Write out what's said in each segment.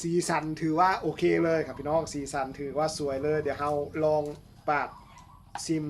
สีสันถือว่าโอเคเลยครับพี่น้องสีสันถือว่าสวยเลย เดี๋ยวเราลองปาดซิม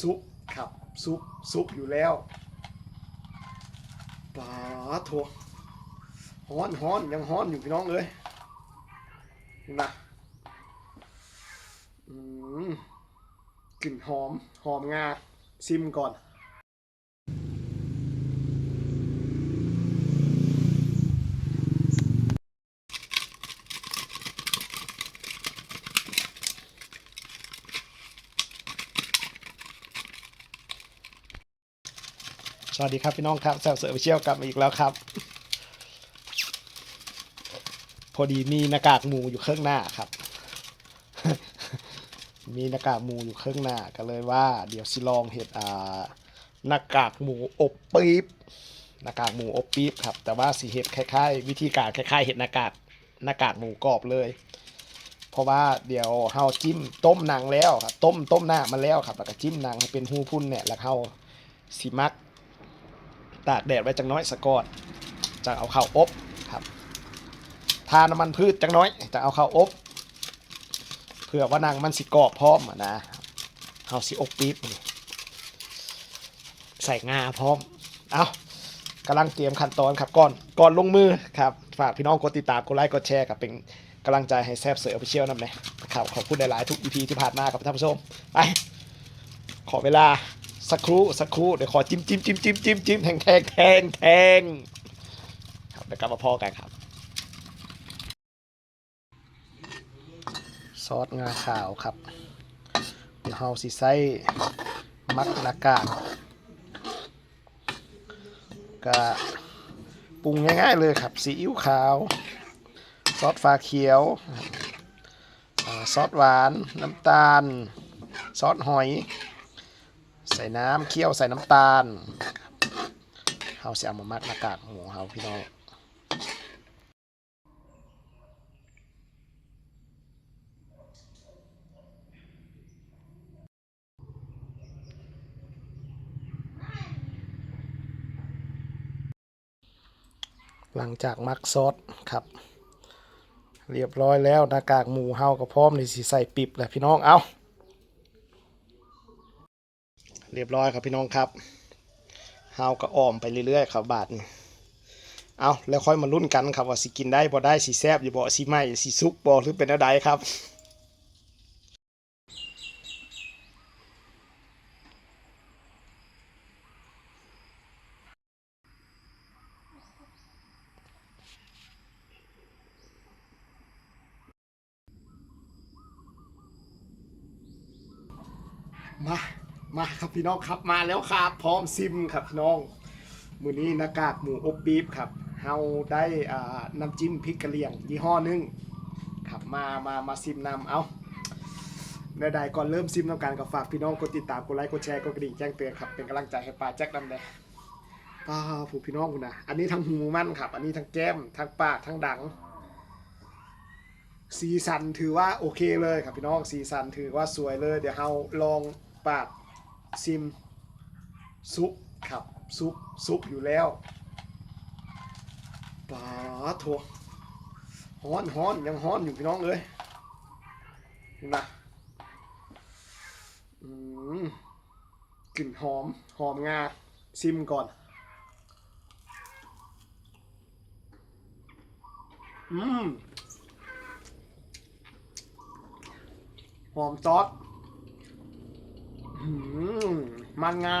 ซุปครับซุปซุปอยู่แล้วปลาถั่วฮ้อนฮ้อนยังฮ้อนอยู่พี่น้องเลยนะอืมกลิ่นหอมหอมงาซิมก่อน สวัสดีครับพี่น้องครับแซวเสือไปเชี่ยวกลับมาอีกแล้วครับ พอดีมีหน้ากากหมูอยู่ข้างหน้าครับ มีหน้ากากหมูอยู่ข้างหน้าก็เลยว่า เดี๋ยวสิลองเห็ดอ่าหน้ากากหมูอบปี๊บหน้ากากหมูอบปี๊บครับ แต่ว่าสีเห็ดคล้ายๆ วิธีการคล้ายๆเห็ดหน้ากากหน้ากากหมูกรอบเลย เพราะว่าเดี๋ยวเฮาจิ้มต้มหนังแล้วครับต้มต้มหน้ามันแล้วครับแล้วก็จิ้มหนังให้เป็นหูพุ่นเนี่ยแล้วเฮาสิมัก ตากแดดไว้จังน้อยสะกอดจะเอาเข้าวอบครับทาน้ำมันพืชจังน้อยจะเอาเข้าวอบ เพื่อว่านางมันสิกรอบพร้อมอะนะเฮาสิอบปี๊บใส่งาพร้อม เอากำลังเตรียมขั้นตอนครับก่อนก่อนลงมือครับฝากพี่น้องกดติดตามกดไลค์กดแชร์กับเป็นกำลังใจให้แซฟเสือออฟฟิเชียลนั่นเลยครับขอบคุณหลายๆทุก EP ที่ผ่านมาครับท่านผู้ชมไปขอเวลา สักครู่สักครู่เดี๋ยวขอจิ้มจิ้มจิ้มจิ้มจิ้มจิ้มแทงแทงแทงแทงครับเดี๋ยวกลับมาพอกันครับ ซอสงาขาวครับเดี๋ยวเฮาสิใส่มักนากากก็ปรุงง่ายๆเลยครับซีอิ๊วขาว ซอสฟ้าเขียว ซอสหวาน น้ำตาล ซอสหอย ใส่น้ำเคี่ยวใส่น้ำตาลเฮาสิเอามามัดหน้ากากหมูเฮาพี่น้องหลังจากมักซอสครับ เรียบร้อยแล้วหน้ากากหมูเฮาก็พร้อมที่สิใส่ปิบแหละพี่น้องเอา เรียบร้อยครับพี่น้องครับเฮาก็อ้อมไปเรื่อยๆครับบาทนี่เอาแล้วค่อยมาลุ้นกันครับว่าสิกินได้บ่ได้สิแซบอยู่บ่สิไหมสิสุกบ่หรือเป็นอะไรครับมา มาครับพี่น้องครับมาแล้วครับ พร้อมซิมครับพี่น้องมือนี้หน้ากากหมูอบปี๊บครับเฮาได้อ่าน้ำจิ้มพริกกะเหรี่ยง ยี่ห้อหนึงครับมามามาซิมนำเอาในใดๆก่อนเริ่มซิมน้ำการก็ฝากพี่น้องกดติดตามกดไลค์กดแชร์กดกระดิ่งแจ้งเตือนครับเป็นกำลังใจให้ปลาแจ็คนำแดงป้าผู้พี่น้องคุณนะอันนี้ทั้งหูมันครับ อันนี้ทั้งแก้มทั้งปากทั้งดังสีสันถือว่าโอเคเลยครับพี่น้องสีสันถือว่าสวยเลย เดี๋ยวเราลองปาด ซิมซุปครับซุปซุปอยู่แล้วปลาถั่วฮ้อนฮ้อนยังฮ้อนอยู่พี่น้องเลยนะอืมกลิ่นหอม หอมงา ซิมก่อน อืม หอมซอสอื้อหือ มันงา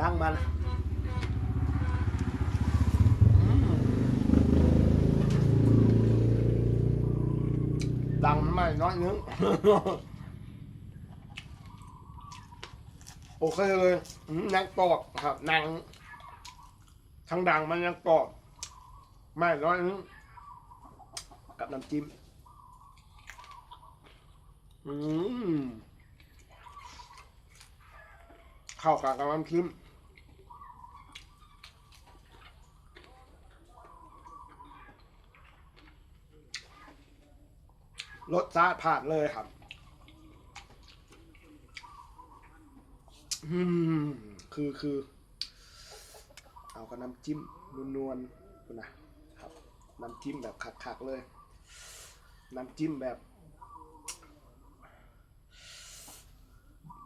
ดังมันดังไม่น้อยนึง โอเคเลยนังกรอบครับนังทั้งดังมันยังกรอบ ไม่น้อยนึงกับน้ำจิ้ม อืมเข้ากับกำลังขึ้นรสชาติผ่านเลยครับ อืม คือคือ เอากับน้ำจิ้มนวลๆนะครับ น้ำจิ้มแบบคักๆเลย น้ำจิ้มแบบ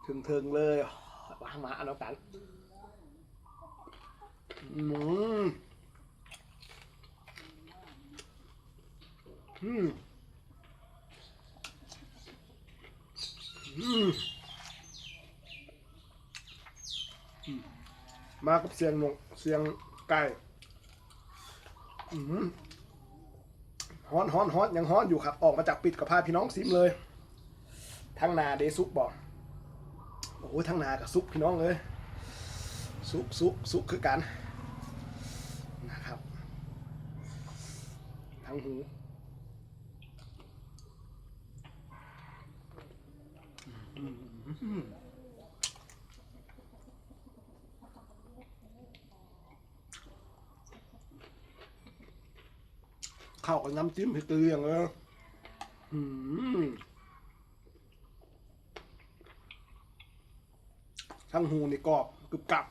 ถึงๆเลยวามาเอาน้ำตาลอืมอืมมากับเสียงนกเสียงไก่ฮ้อนฮ้อนฮ้อนยังฮ้อนอยู่ครับ ออกมาจากปิดกับพาพี่น้องซิมเลย ทั้งนาเดซุกบอก โอ้โหทั้งนากับซุกพี่น้องเลยซุกซุกซุกคือกันนะครับ ทั้งหูเข้ากับน้ำจิ้มพริกเกลือเลยอืม ทั้งหูนี่กรอบกรึบกรับ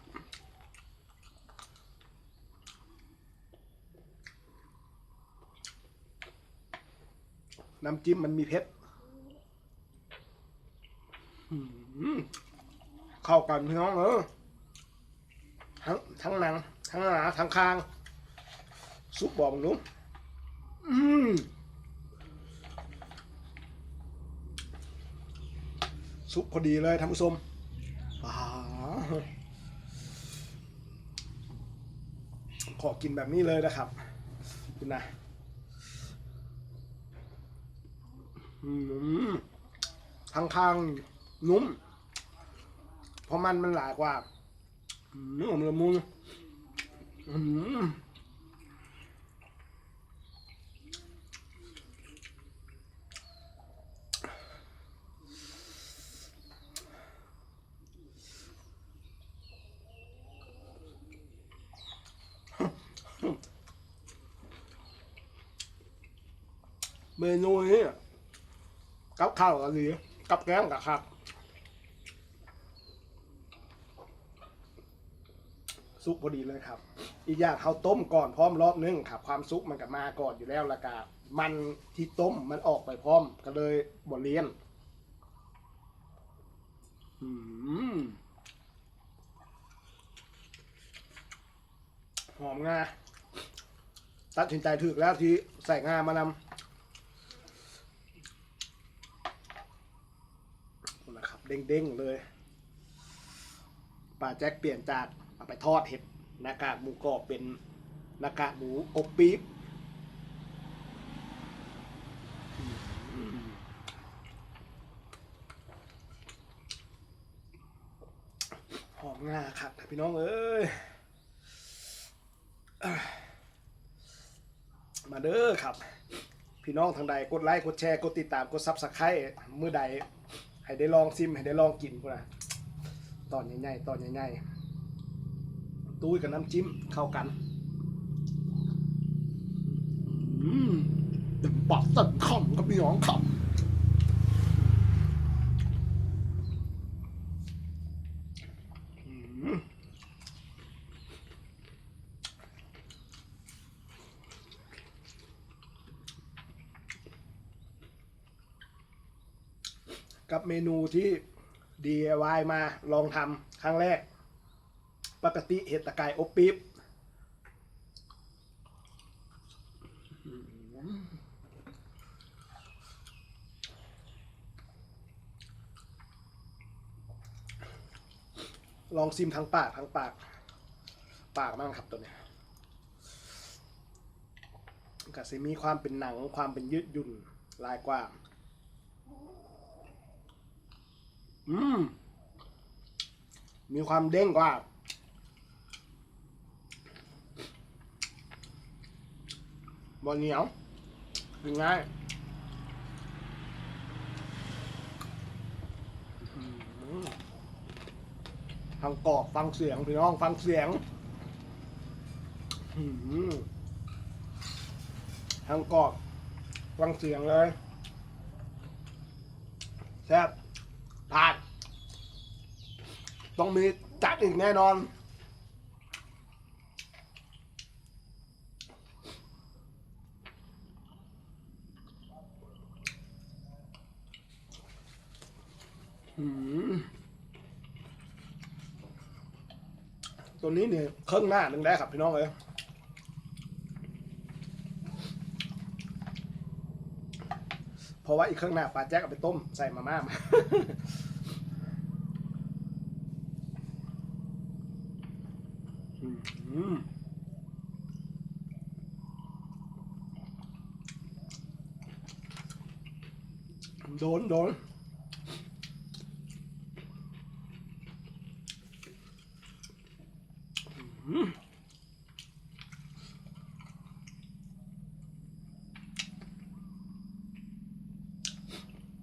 น้ำจิ้มมันมีเผ็ดเข้ากันพี่น้องเออทั้งทั้งหนัง ทั้งหนาทั้งคาง ซุปบอกมึงหนุ้มซุปพอดีเลยท่านผู้ชม อ่าขอกินแบบนี้เลยนะครับคุณนะทางข้างนุ่ม เพราะมันมันหลายกว่าเนื้อมันละมุนอืม เมนูนี้กับข้าวกับดีกับแกงกับครับซุปพอดีเลยครับ อีกอย่างเขาต้มก่อนพร้อมรอบนึงครับ ความซุปมันก็มาก่อนอยู่แล้วละกามันที่ต้มมันออกไปพร้อม ก็เลยบดเลียนอืมหอมงาตัดสินใจถูกแล้วที่ใส่งามานำนะครับ เด้งๆเลยป้าแจ็คเปลี่ยนจากเอาไปทอดเห็ดหน้ากากหมูกรอบเป็นหน้ากากหมูอบปี๊บหอมงาครับพี่น้องเอ้ยมาเด้อครับ พี่น้องทางใดกดไลค์กดแชร์ กดติดตามกดซับสไครต์มือใด ให้ได้ลองซิมให้ได้ลองกินพูนะตอนใหญ่ๆตอนใหญ่ๆตุ้ยกับน้ำจิ้มเข้ากันอืมเต็มปากเต็มคำกับพี่น้องคำบอืม กับเมนูที่ DIY มาลองทำครั้งแรก ปกติเห็ดตะไคร้อบปี๊บลองซิมทั้งปากทั้งปาก ปากมั่งครับตัวเนี้ยก็สิมีความเป็นหนังความเป็นยืดหยุ่นลายกว่าง อืม มีความเด้งกว่า บอเหนียวกินง่ายทางกรอบฟังเสียง พี่น้องฟังเสียงทางกรอบฟังเสียงเลยแซ่บ พลาดต้องมีจัดอีกแน่นอน ตัวนี้เนี่ยเครื่องหน้าหนึ่งได้ครับพี่น้องเลยเพราะว่าอีกเครื่องหน้าปลาแจ๊กเอาไปต้มใส่มาม่ามา โดนโดน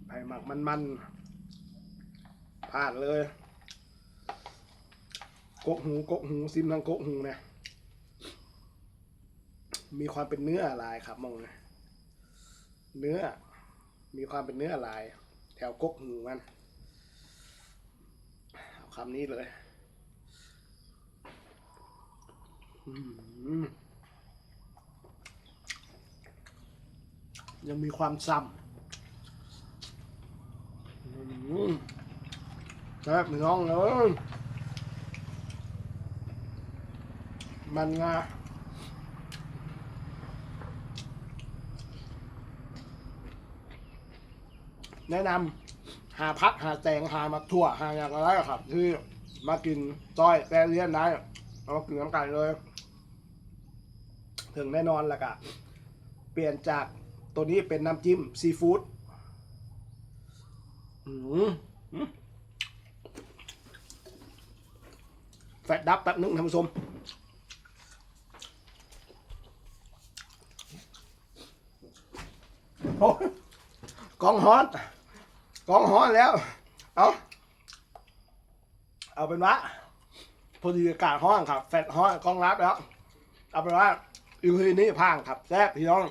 ไผ่หมักมันมันผ่านเลย กกหูกกหูซิมทางกกหูเนี่ยมีความเป็นเนื้อลายครับมองนะเนื้อ มีความเป็นเนื้อลาย แถวกกหูมันเอาคำนี้เลยยังมีความซ้ำแซ่บพี่น้องเลยมันงา แนะนำหาพักหาแตงหามาถั่วหาอย่างไรครับ ที่มากินจ้อยแปรเลียนได้เอามากินน้ำกันเลย ถึงแน่นอนละกะ เปลี่ยนจากตัวนี้เป็นน้ำจิ้มซีฟู้ดอืมแฟดดับแป๊บนึงท่านผู้ชมโอ้ยกองฮอนก องฮอนแล้ว เอาเอาเป็นว่าพอดีอากาศห้องครับ แฟดห้อนกล้องรับแล้ว เอาเป็นว่าอยู่ที่นี่พังครับแซ่บพี่น้อง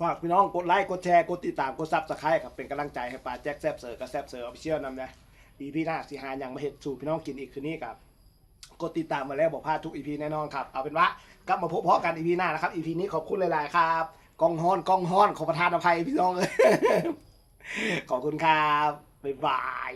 ฝากพี่น้องกดไลค์กดแชร์กดติดตามกดซับสไครต์ครับเป็นกำลังใจให้ปาแจ็คแซบเซอร์กับแซบเซอร์ออฟฟิเชียลนำนะอีพีหน้าสิหาอย่างมาเห็ดสู่พี่น้องกินอีกคืนนี้ครับกดติดตามมาแล้วบอกพลาดทุกอีพีแน่นอนครับ เอาเป็นว่ากลับมาพบพาะกันอีพีหน้านะครับอีพีนี้ขอบคุณหลาย ๆ ครับกองฮอนกองฮอนขอประทานอภัยพี่น้องเลย ขอบคุณครับ บ๊ายบาย